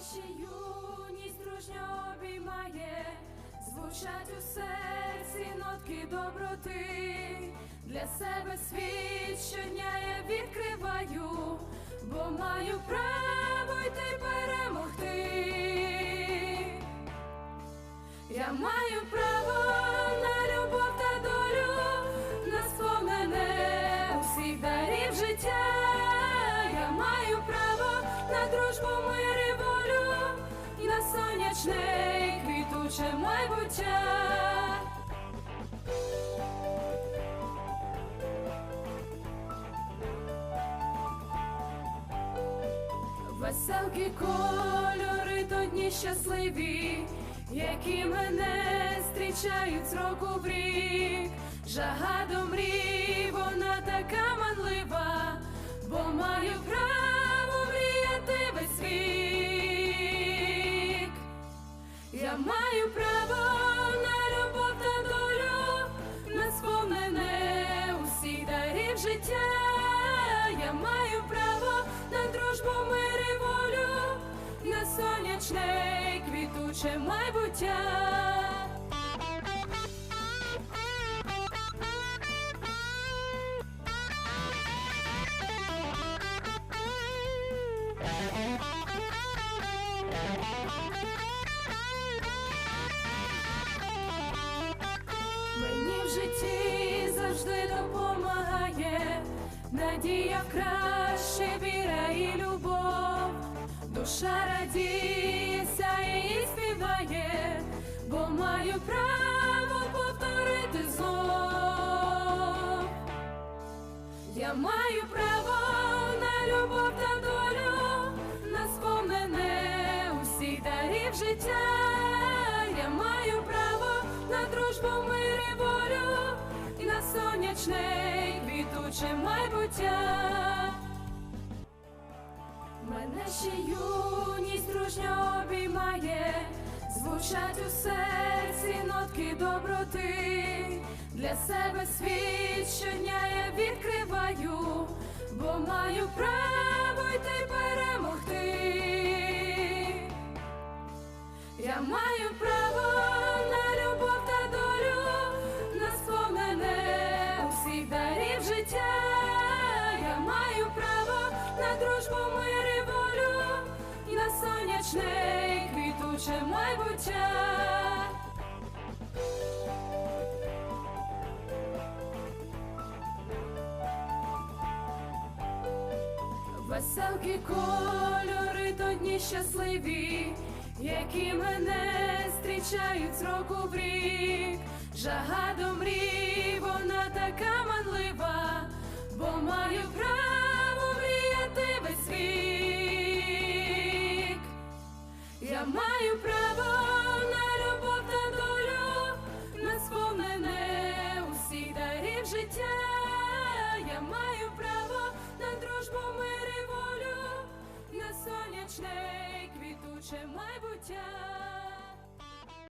ще юність дружньо обіймає, звучать у серці нотки доброти, для себе світ щодня я відкриваю, бо маю право йти перемогти. Я маю право. Майбуття. Веселки кольори то дні щасливі, які мене зустрічають з року в рік. Жага до мрій, вона така манлива, бо маю право мріяти весь вік. Я маю право життя. Я маю право на дружбу, мир і волю, на сонячне квітуче майбуття. Мені в житті завжди допомагає надія в краще, віра і любов. Душа радіє, сяє і співає, бо маю право повторити знов. Я маю право на любов та долю, на сповнене усіх дарів життя. Квітуче майбуття. Мене ще юність дружньо обіймає, звучать у серці нотки доброти. Для себе світ щодня я відкриваю, бо маю право йти перемогти. Я маю право життя. Я маю право на дружбу, мир і волю, і на сонячне і квітуче майбуття. Веселки кольори то дні щасливі, які мене зустрічають з року в рік. Жага маю право мріяти весь вік. Я маю право на любов та долю, на сповнене усіх дарів життя. Я маю право на дружбу, мир і волю, на сонячне квітуче майбуття.